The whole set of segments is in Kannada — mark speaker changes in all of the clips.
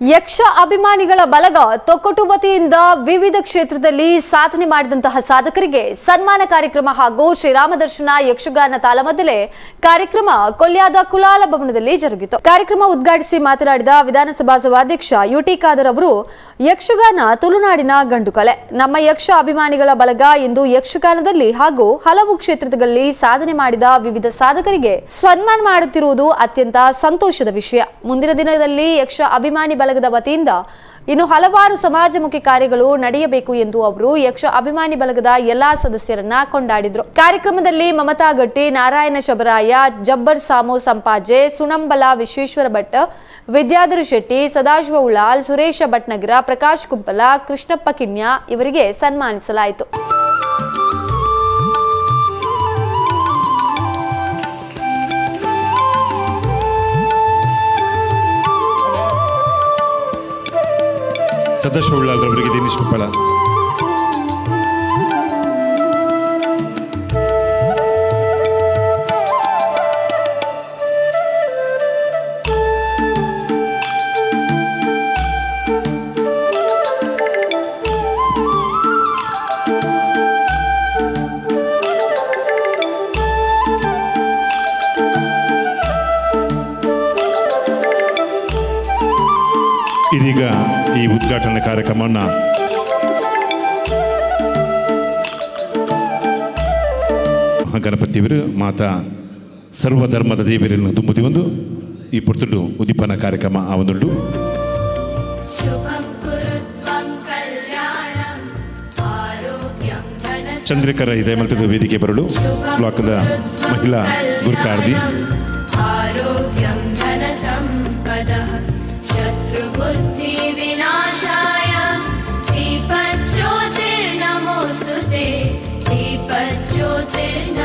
Speaker 1: ಯಕ್ಷ ಅಭಿಮಾನಿಗಳ ಬಲಗ ತೊಕ್ಕಟು ವತಿಯಿಂದ ವಿವಿಧ ಕ್ಷೇತ್ರದಲ್ಲಿ ಸಾಧನೆ ಮಾಡಿದಂತಹ ಸಾಧಕರಿಗೆ ಸನ್ಮಾನ ಕಾರ್ಯಕ್ರಮ ಹಾಗೂ ಶ್ರೀರಾಮ ದರ್ಶನ ಯಕ್ಷಗಾನ ತಾಲಮದ್ದಲೆ ಕಾರ್ಯಕ್ರಮ ಕೊಲ್ಯಾದ ಕುಲಾಲ ಭವನದಲ್ಲಿ ಜರುಗಿತು. ಕಾರ್ಯಕ್ರಮ ಉದ್ಘಾಟಿಸಿ ಮಾತನಾಡಿದ ವಿಧಾನಸಭಾ ಸಭಾಧ್ಯಕ್ಷ ಯುಟಿ ಖಾದರ್ ಅವರು, ಯಕ್ಷಗಾನ ತುಳುನಾಡಿನ ಗಂಡು ಕಲೆ. ನಮ್ಮ ಯಕ್ಷ ಅಭಿಮಾನಿಗಳ ಬಲಗ ಇಂದು ಯಕ್ಷಗಾನದಲ್ಲಿ ಹಾಗೂ ಹಲವು ಕ್ಷೇತ್ರದಲ್ಲಿ ಸಾಧನೆ ಮಾಡಿದ ವಿವಿಧ ಸಾಧಕರಿಗೆ ಸನ್ಮಾನ ಮಾಡುತ್ತಿರುವುದು ಅತ್ಯಂತ ಸಂತೋಷದ ವಿಷಯ. ಮುಂದಿನ ದಿನದಲ್ಲಿ ಯಕ್ಷ ಅಭಿಮಾನಿ ಬಲಗದ ವತಿಯಿಂದ ಇನ್ನು ಹಲವಾರು ಸಮಾಜಮುಖಿ ಕಾರ್ಯಗಳು ನಡೆಯಬೇಕು ಎಂದು ಅವರು ಯಕ್ಷ ಅಭಿಮಾನಿ ಬಳಗದ ಎಲ್ಲಾ ಸದಸ್ಯರನ್ನ ಕೊಂಡಾಡಿದ್ರು. ಕಾರ್ಯಕ್ರಮದಲ್ಲಿ ಮಮತಾ ಗಟ್ಟಿ, ನಾರಾಯಣ ಶಬರಾಯ, ಜಬ್ಬರ್ ಸಾಮು ಸಂಪಾಜೆ, ಸುನಂಬಲ ವಿಶ್ವೇಶ್ವರ ಭಟ್, ವಿದ್ಯಾಧರ ಶೆಟ್ಟಿ, ಸದಾಶಿವ ಉಳ್ಳಾಲ್, ಸುರೇಶ ಭಟ್ನಗರ, ಪ್ರಕಾಶ್ ಕುಂಪಲ, ಕೃಷ್ಣಪ್ಪ ಕಿಣ್ಯ ಇವರಿಗೆ ಸನ್ಮಾನಿಸಲಾಯಿತು.
Speaker 2: ಸದಾಶಿವ ಉಳ್ಳಾಲ್ರವರಿಗೆ ದಿನೇಶ್ ಕುಪ್ಪಳ ಇದೀಗ ಈ ಉದ್ಘಾಟನಾ ಕಾರ್ಯಕ್ರಮವನ್ನು ಗಣಪತಿಯವರು ಮಾತಾ ಸರ್ವಧರ್ಮದ ದೇವಿಯರನ್ನು ತುಂಬುದಿ ಒಂದು ಈ ಪುರ್ತುಂಡು ಉದೀಪನ ಕಾರ್ಯಕ್ರಮ ಆ
Speaker 3: ಒಂದು
Speaker 2: ಚಂದ್ರಿಕರ ಇದೆ ಮಲ್ತದ ವೇದಿಕೆ ಬರಲು ಬ್ಲಾಕ್ದ ಮಹಿಳಾ ಗುರ್ಕಾರ್ದಿ. sitting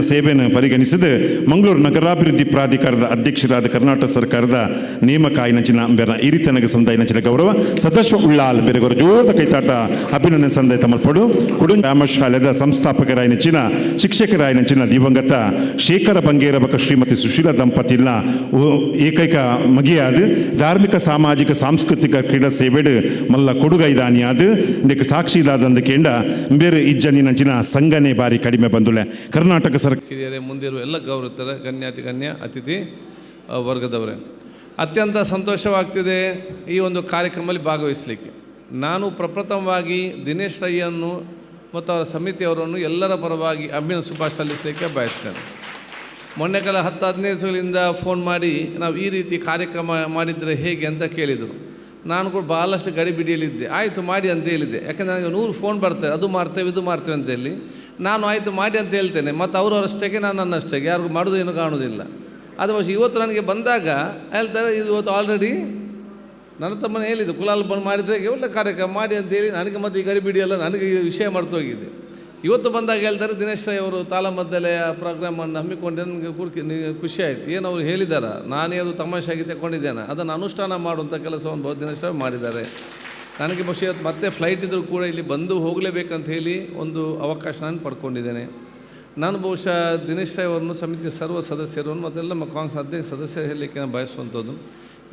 Speaker 2: ಸೇವೆಯನ್ನು ಪರಿಗಣಿಸಿದ. ಮಂಗಳೂರು ನಗರಾಭಿವೃದ್ಧಿ ಪ್ರಾಧಿಕಾರದ ಅಧ್ಯಕ್ಷರಾದ ಕರ್ನಾಟಕ ಸರ್ಕಾರದ ನೇಮಕ ಆಯ್ನಚಿನ ರೀತಿ ನನಗೆ ಸಂದಾಯ ನಚಿನ ಗೌರವ, ಸದಸ್ಯ ಉಳ್ಳಾಲ್ ಬೆರೆಗರ ಜೋದ ಕೈತಾಟ ಅಭಿನಂದನೆ ಸಂದಾಯ ತಮಲ್ಪಡು ಕುಡು ಶಾಲೆದ ಶಿಕ್ಷಕರಾಯ ನೆಚ್ಚಿನ ದಿವಂಗತ ಶೇಖರ ಬಂಗೇರಬಕ ಶ್ರೀಮತಿ ಸುಶೀಲ ದಂಪತಿನ ಉ- ಏಕೈಕ ಮಗಿಯಾದ, ಧಾರ್ಮಿಕ, ಸಾಮಾಜಿಕ, ಸಾಂಸ್ಕೃತಿಕ ಕ್ರೀಡಾ ಸೇವೆಡ್ ಮಲ್ಲ ಕೊಡುಗೈದಾನಿಯಾದ ಇದಕ್ಕೆ ಕೇಂಡ ಬೇರೆ ಇಜ್ಜನಿನಂಚಿನ ಸಂಘನೆ ಬಾರಿ ಕಡಿಮೆ ಬಂದುಳೆ. ಕರ್ನಾಟಕ ಸರ್ಕಾರ
Speaker 4: ಕಿರಿಯರೇ, ಮುಂದಿರುವ ಎಲ್ಲ ಗೌರವಿತರ ಗಣ್ಯಾತಿ ಗಣ್ಯ ಅತಿಥಿ ವರ್ಗದವರೇ. ಅತ್ಯಂತ ಸಂತೋಷವಾಗ್ತಿದೆ ಈ ಒಂದು ಕಾರ್ಯಕ್ರಮದಲ್ಲಿ ಭಾಗವಹಿಸಲಿಕ್ಕೆ. ನಾನು ಪ್ರಪ್ರಥಮವಾಗಿ ದಿನೇಶ್ ರೈಯನ್ನು ಮತ್ತು ಅವರ ಸಮಿತಿಯವರನ್ನು ಎಲ್ಲರ ಪರವಾಗಿ ಅಭಿನ ಶುಭಾಶ ಸಲ್ಲಿಸಲಿಕ್ಕೆ ಬಯಸ್ತೇನೆ. ಮೊನ್ನೆ ಕಾಲ ಹತ್ತು ಹದಿನೈದು ದಿವಸಗಳಿಂದ ಫೋನ್ ಮಾಡಿ ನಾವು ಈ ರೀತಿ ಕಾರ್ಯಕ್ರಮ ಮಾಡಿದರೆ ಹೇಗೆ ಅಂತ ಕೇಳಿದರು. ನಾನು ಕೂಡ ಭಾಳಷ್ಟು ಗಡಿಬಿಡಿಯಲ್ಲಿದ್ದೆ. ಆಯಿತು, ಮಾಡಿ ಅಂತ ಹೇಳಿದ್ದೆ. ಯಾಕಂದರೆ ನನಗೆ ನೂರು ಫೋನ್ ಬರ್ತದೆ ಅದು ಮಾಡ್ತೇವೆ, ಇದು ಮಾಡ್ತೇವೆ ಅಂತ ಹೇಳಿ. ನಾನು ಆಯಿತು ಮಾಡಿ ಅಂತ ಹೇಳ್ತೇನೆ, ಮತ್ತು ಅವರು ಅವರಷ್ಟಕ್ಕೆ, ನಾನು ನನ್ನಷ್ಟಕ್ಕೆ, ಯಾರಿಗೂ ಏನು ಕಾಣೋದಿಲ್ಲ. ಅಥವಾ ಇವತ್ತು ನನಗೆ ಬಂದಾಗ, ಹೇಳ್ತಾರೆ, ಇದು ಇವತ್ತು ಆಲ್ರೆಡಿ ನನ್ನ ತಮ್ಮನ ಹೇಳಿದ್ದು ಕುಲಾಲ್ ಬಂದು ಮಾಡಿದರೆ ಒಳ್ಳೆ ಕಾರ್ಯಕ್ರಮ ಮಾಡಿ ಅಂತೇಳಿ ನನಗೆ ಮತ್ತೆ ಈ ಗಡಿಬಿಡಿ ಎಲ್ಲ ನನಗೆ ವಿಷಯ ಮಾಡ್ತೋಗಿದೆ ಇವತ್ತು ಬಂದಾಗ ಹೇಳ್ತಾರೆ, ದಿನೇಶ್ ರೈ ಅವರು ತಾಲಮದ್ದಲೆಯ ಪ್ರೋಗ್ರಾಮನ್ನು ಹಮ್ಮಿಕೊಂಡು ನನಗೆ ಕುರ್ಕಿ ಖುಷಿ ಆಯಿತು. ಏನು ಅವರು ಹೇಳಿದ್ದಾರೆ ನಾನೇ ಅದು ತಮಾಷೆಯಾಗಿ ತಗೊಂಡಿದ್ದೇನೆ ಅದನ್ನು ಅನುಷ್ಠಾನ ಮಾಡುವಂಥ ಕೆಲಸವನ್ನು ಬಹು ದಿನೇಶ್ ರೈ ಮಾಡಿದ್ದಾರೆ. ನನಗೆ ಬಹುಶಃ ಮತ್ತೆ ಫ್ಲೈಟ್ ಇದ್ದರೂ ಕೂಡ ಇಲ್ಲಿ ಬಂದು ಹೋಗಲೇಬೇಕಂತ ಹೇಳಿ ಒಂದು ಅವಕಾಶ ನಾನು ಪಡ್ಕೊಂಡಿದ್ದೇನೆ. ನಾನು ಬಹುಶಃ ದಿನೇಶ್ ರೈ ಅವರನ್ನು ಸಮಿತಿಯ ಸರ್ವ ಸದಸ್ಯರನ್ನು ಮತ್ತೆಲ್ಲ ನಮ್ಮ ಕಾಂಗ್ರೆಸ್ ಅಧ್ಯಕ್ಷ ಸದಸ್ಯರು ಹೇಳಲಿಕ್ಕೆ ನಾನು ಬಯಸುವಂಥದ್ದು.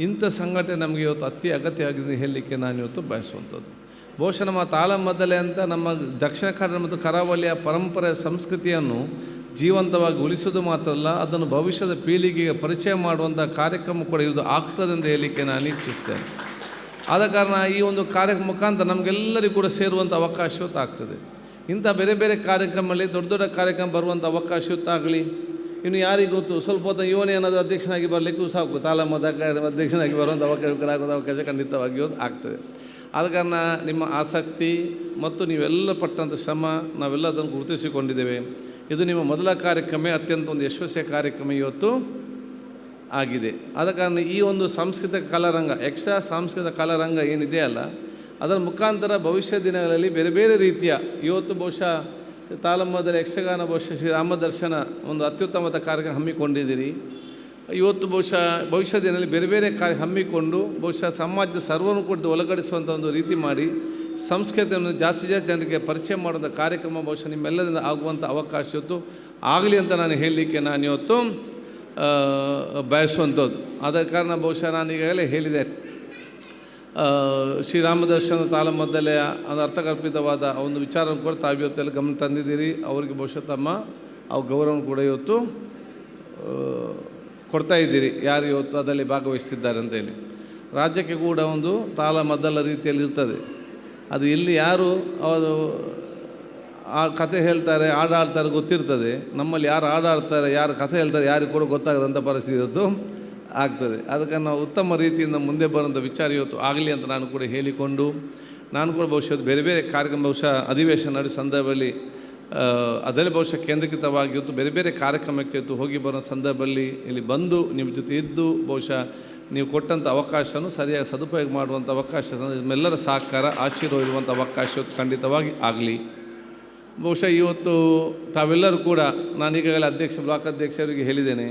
Speaker 4: ಇಂಥ ಸಂಘಟನೆ ನಮಗೆ ಇವತ್ತು ಅತಿ ಅಗತ್ಯ ಆಗಿದೆ ಹೇಳಲಿಕ್ಕೆ ನಾನು ಇವತ್ತು ಬಯಸುವಂಥದ್ದು. ಬಹುಶಃ ನಮ್ಮ ತಾಳಮದ್ದಲೆ ಅಂತ ನಮ್ಮ ದಕ್ಷಿಣ ಕನ್ನಡ ಮತ್ತು ಕರಾವಳಿಯ ಪರಂಪರೆ ಸಂಸ್ಕೃತಿಯನ್ನು ಜೀವಂತವಾಗಿ ಉಳಿಸೋದು ಮಾತ್ರ ಅಲ್ಲ, ಅದನ್ನು ಭವಿಷ್ಯದ ಪೀಳಿಗೆಗೆ ಪರಿಚಯ ಮಾಡುವಂಥ ಕಾರ್ಯಕ್ರಮ ಕೂಡ ಇದು ಆಗ್ತದೆ ಅಂತ ಹೇಳಲಿಕ್ಕೆ ನಾನು ಇಚ್ಛಿಸ್ತೇನೆ. ಆದ ಕಾರಣ ಈ ಒಂದು ಕಾರ್ಯಕ್ರಮ ಮುಖಾಂತರ ನಮಗೆಲ್ಲರಿಗೂ ಕೂಡ ಸೇರುವಂಥ ಅವಕಾಶ ಇವತ್ತು ಆಗ್ತದೆ ಇಂಥ ಬೇರೆ ಬೇರೆ ಕಾರ್ಯಕ್ರಮದಲ್ಲಿ ದೊಡ್ಡ ದೊಡ್ಡ ಕಾರ್ಯಕ್ರಮ ಬರುವಂಥ ಅವಕಾಶ ಇವತ್ತಾಗಲಿ. ಇನ್ನು ಯಾರಿಗೆ ಗೊತ್ತು? ಸ್ವಲ್ಪ ಹೊತ್ತು ಇವನೇ ಏನಾದರೂ ಅಧ್ಯಕ್ಷನಾಗಿ ಬರಲಿಕ್ಕೂ ಸಾಕು. ತಾಲಮದ ಅಧ್ಯಕ್ಷನಾಗಿ ಬರುವಂಥ ಅವಕಾಶ ಆಗುವಂಥ ಅವಕಾಶ ಖಂಡಿತವಾಗಿ ಇವತ್ತು ಆಗ್ತದೆ. ಆದ ಕಾರಣ ನಿಮ್ಮ ಆಸಕ್ತಿ ಮತ್ತು ನೀವೆಲ್ಲ ಪಟ್ಟಂಥ ಶ್ರಮ ನಾವೆಲ್ಲ ಅದನ್ನು ಗುರುತಿಸಿಕೊಂಡಿದ್ದೇವೆ. ಇದು ನಿಮ್ಮ ಮೊದಲ ಕಾರ್ಯಕ್ರಮ ಅತ್ಯಂತ ಒಂದು ಯಶಸ್ವಿ ಕಾರ್ಯಕ್ರಮ ಇವತ್ತು. ಆಗಿದೆ. ಆದ ಕಾರಣ ಈ ಒಂದು ಸಾಂಸ್ಕೃತಿಕ ಕಲಾರಂಗ ಯಕ್ಷ ಸಾಂಸ್ಕೃತಿಕ ಕಲಾರಂಗ ಏನಿದೆ ಅಲ್ಲ, ಅದರ ಮುಖಾಂತರ ಭವಿಷ್ಯ ದಿನಗಳಲ್ಲಿ ಬೇರೆ ಬೇರೆ ರೀತಿಯ ಇವತ್ತು ಬಹುಶಃ ತಾಲಮ್ಮದಲ್ಲಿ ಯಕ್ಷಗಾನ ಬಹುಶಃ ಶ್ರೀ ರಾಮದರ್ಶನ ಒಂದು ಅತ್ಯುತ್ತಮವಾದ ಕಾರ್ಯಕ್ರಮ ಹಮ್ಮಿಕೊಂಡಿದ್ದೀರಿ. ಇವತ್ತು ಬಹುಶಃ ಭವಿಷ್ಯ ದಿನದಲ್ಲಿ ಬೇರೆ ಬೇರೆ ಕಾರ್ಯ ಹಮ್ಮಿಕೊಂಡು ಬಹುಶಃ ಸಮಾಜದ ಸರ್ವನು ಕೊಟ್ಟು ಒಳಗಡಿಸುವಂಥ ಒಂದು ರೀತಿ ಮಾಡಿ ಸಂಸ್ಕೃತಿಯನ್ನು ಜಾಸ್ತಿ ಜಾಸ್ತಿ ಜನರಿಗೆ ಪರಿಚಯ ಮಾಡುವಂಥ ಕಾರ್ಯಕ್ರಮ ಬಹುಶಃ ನಿಮ್ಮೆಲ್ಲರಿಂದ ಆಗುವಂಥ ಅವಕಾಶ ಇವತ್ತು ಆಗಲಿ ಅಂತ ನಾನು ಹೇಳಲಿಕ್ಕೆ ನಾನು ಇವತ್ತು ಬಯಸುವಂಥದ್ದು. ಆದ ಕಾರಣ ಬಹುಶಃ ನಾನು ಈಗಾಗಲೇ ಹೇಳಿದೆ. ಶ್ರೀರಾಮದರ್ಶನ ತಾಳಮದ್ದಲೆ ಅದು ಅರ್ಥಕಲ್ಪಿತವಾದ ಒಂದು ವಿಚಾರವನ್ನು ಕೂಡ ತಾವು ಗಮನ ತಂದಿದ್ದೀರಿ. ಅವರಿಗೆ ಬಹುಶಃ ತಮ್ಮ ಆ ಗೌರವ ಕೂಡ ಇವತ್ತು ಕೊಡ್ತಾ ಇದ್ದೀರಿ. ಯಾರು ಇವತ್ತು ಅದರಲ್ಲಿ ಭಾಗವಹಿಸ್ತಿದ್ದಾರೆ ಅಂತೇಳಿ ರಾಜ್ಯಕ್ಕೆ ಕೂಡ ಒಂದು ತಾಲ ಮದ್ದಲ ರೀತಿಯಲ್ಲಿ ಇರ್ತದೆ. ಅದು ಇಲ್ಲಿ ಯಾರು ಅವರು ಆ ಕತೆ ಹೇಳ್ತಾರೆ ಹಾಡಾಡ್ತಾರೆ ಗೊತ್ತಿರ್ತದೆ. ನಮ್ಮಲ್ಲಿ ಯಾರು ಹಾಡಾಡ್ತಾರೆ ಯಾರು ಕತೆ ಹೇಳ್ತಾರೆ, ಯಾರಿಗೆ ಕೂಡ ಗೊತ್ತಾಗದಂಥ ಪರಿಸ್ಥಿತಿ ಇವತ್ತು ಆಗ್ತದೆ. ಅದಕ್ಕೆ ನಾವು ಉತ್ತಮ ರೀತಿಯಿಂದ ಮುಂದೆ ಬರೋಂಥ ವಿಚಾರ ಇವತ್ತು ಆಗಲಿ ಅಂತ ನಾನು ಕೂಡ ಹೇಳಿಕೊಂಡು, ನಾನು ಕೂಡ ಬಹುಶಃ ಬೇರೆ ಬೇರೆ ಕಾರ್ಯಕ್ರಮ, ಬಹುಶಃ ಅಧಿವೇಶನ ನಡೆಸೋ ಸಂದರ್ಭದಲ್ಲಿ ಅದರಲ್ಲಿ ಬಹುಶಃ ಕೇಂದ್ರೀಕೃತವಾಗಿ ಇವತ್ತು ಬೇರೆ ಬೇರೆ ಕಾರ್ಯಕ್ರಮಕ್ಕೆ ಇವತ್ತು ಹೋಗಿ ಬರೋ ಸಂದರ್ಭದಲ್ಲಿ ಇಲ್ಲಿ ಬಂದು ನಿಮ್ಮ ಜೊತೆ ಇದ್ದು, ಬಹುಶಃ ನೀವು ಕೊಟ್ಟಂಥ ಅವಕಾಶನೂ ಸರಿಯಾಗಿ ಸದುಪಯೋಗ ಮಾಡುವಂಥ ಅವಕಾಶ ನಿಮ್ಮೆಲ್ಲರ ಸಹಕಾರ, ಆಶೀರ್ವಾದ ಇರುವಂಥ ಅವಕಾಶ ಖಂಡಿತವಾಗಿ ಆಗಲಿ. ಬಹುಶಃ ಇವತ್ತು ತಾವೆಲ್ಲರೂ ಕೂಡ ನಾನು ಈಗಾಗಲೇ ಅಧ್ಯಕ್ಷ, ಬ್ಲಾಕ್ ಅಧ್ಯಕ್ಷರಿಗೆ ಹೇಳಿದ್ದೇನೆ,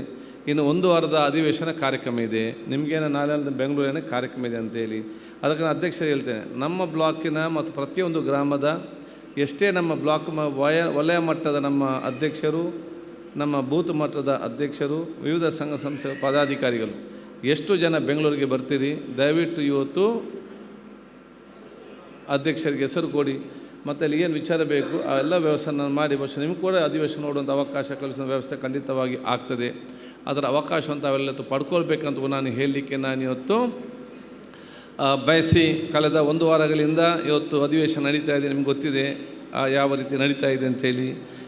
Speaker 4: ಇನ್ನು ಒಂದು ವಾರದ ಅಧಿವೇಶನ ಕಾರ್ಯಕ್ರಮ ಇದೆ, ನಿಮಗೇನು ನಾಳೆ ಬೆಂಗಳೂರಿನ ಕಾರ್ಯಕ್ರಮ ಇದೆ ಅಂತೇಳಿ ಅದಕ್ಕೆ ನಾನು ಅಧ್ಯಕ್ಷರು ಹೇಳ್ತೇನೆ, ನಮ್ಮ ಬ್ಲಾಕಿನ ಮತ್ತು ಪ್ರತಿಯೊಂದು ಗ್ರಾಮದ ಎಷ್ಟೇ ನಮ್ಮ ಬ್ಲಾಕ್ ವಯ, ವಲಯ ಮಟ್ಟದ ನಮ್ಮ ಅಧ್ಯಕ್ಷರು, ನಮ್ಮ ಬೂತ್ ಮಟ್ಟದ ಅಧ್ಯಕ್ಷರು, ವಿವಿಧ ಸಂಘ ಸಂಸ್ಥೆ ಪದಾಧಿಕಾರಿಗಳು, ಎಷ್ಟು ಜನ ಬೆಂಗಳೂರಿಗೆ ಬರ್ತೀರಿ? ದಯವಿಟ್ಟು ಇವತ್ತು ಅಧ್ಯಕ್ಷರಿಗೆ ಹೆಸರು ಕೊಡಿ. ಮತ್ತು ಅಲ್ಲಿ ಏನು ವಿಚಾರ ಬೇಕು, ಆ ಎಲ್ಲ ವ್ಯವಸ್ಥೆನ ಮಾಡಿ ಬಹುಶಃ ನಿಮ್ಗೆ ಕೂಡ ಅಧಿವೇಶನ ನೋಡುವಂಥ ಅವಕಾಶ ಕಲಿಸುವ ವ್ಯವಸ್ಥೆ ಖಂಡಿತವಾಗಿ ಆಗ್ತದೆ. ಅದರ ಅವಕಾಶ ಅಂತ ಅವೆಲ್ಲ ಪಡ್ಕೊಳ್ಬೇಕಂತ ನಾನು ಹೇಳಲಿಕ್ಕೆ ನಾನು ಇವತ್ತು ಬಯಸಿ ಕಳೆದ ಒಂದು ವಾರಗಳಿಂದ ಇವತ್ತು ಅಧಿವೇಶನ ನಡೀತಾ ಇದೆ ನಿಮ್ಗೆ ಗೊತ್ತಿದೆ ಯಾವ ರೀತಿ ನಡೀತಾ ಇದೆ ಅಂತೇಳಿ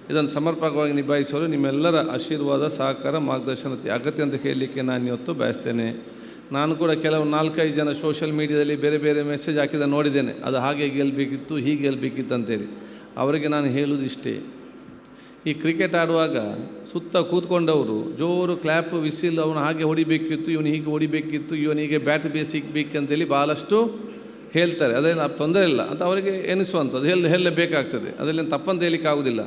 Speaker 4: ಇದನ್ನು ಸಮರ್ಪಕವಾಗಿ ನಿಭಾಯಿಸಲು ನಿಮ್ಮೆಲ್ಲರ ಆಶೀರ್ವಾದ, ಸಹಕಾರ, ಮಾರ್ಗದರ್ಶನ ಅತಿ ಅಗತ್ಯ ಅಂತ ಹೇಳಲಿಕ್ಕೆ ನಾನು ಇವತ್ತು ಬಯಸ್ತೇನೆ. ನಾನು ಕೂಡ ಕೆಲವು ನಾಲ್ಕೈದು ಜನ ಸೋಷಿಯಲ್ ಮೀಡಿಯಾದಲ್ಲಿ ಬೇರೆ ಬೇರೆ ಮೆಸೇಜ್ ಹಾಕಿದ ನೋಡಿದ್ದೇನೆ. ಅದು ಹಾಗೆ ಗೆಲ್ಲಬೇಕಿತ್ತು ಹೀಗೆ ಗೆಲ್ಲಬೇಕಿತ್ತು ಅಂತೇಳಿ. ಅವರಿಗೆ ನಾನು ಹೇಳುವುದು ಇಷ್ಟೇ. ಈ ಕ್ರಿಕೆಟ್ ಆಡುವಾಗ ಸುತ್ತ ಕೂತ್ಕೊಂಡವರು ಜೋರು ಕ್ಲ್ಯಾಪ್ ವಿಸಿಲ್ ಅವನು ಹಾಗೆ ಹೊಡಿಬೇಕಿತ್ತು, ಇವನು ಹೀಗೆ ಹೊಡಿಬೇಕಿತ್ತು ಇವನಿಗೆ ಬ್ಯಾಟ್ ಬೇಸ್ ಸಿಗಬೇಕಂತೇಳಿ ಭಾಳಷ್ಟು ಹೇಳ್ತಾರೆ. ಅದೇನು ತೊಂದರೆ ಇಲ್ಲ ಅಂತ ಅವರಿಗೆ ಎನಿಸುವಂಥದ್ದು. ಹೇಳಿ, ಹೇಳಲೇಬೇಕಾಗ್ತದೆ. ಅದರಲ್ಲಿ ತಪ್ಪಂತ ಹೇಳಲಿಕ್ಕೆ ಆಗೋದಿಲ್ಲ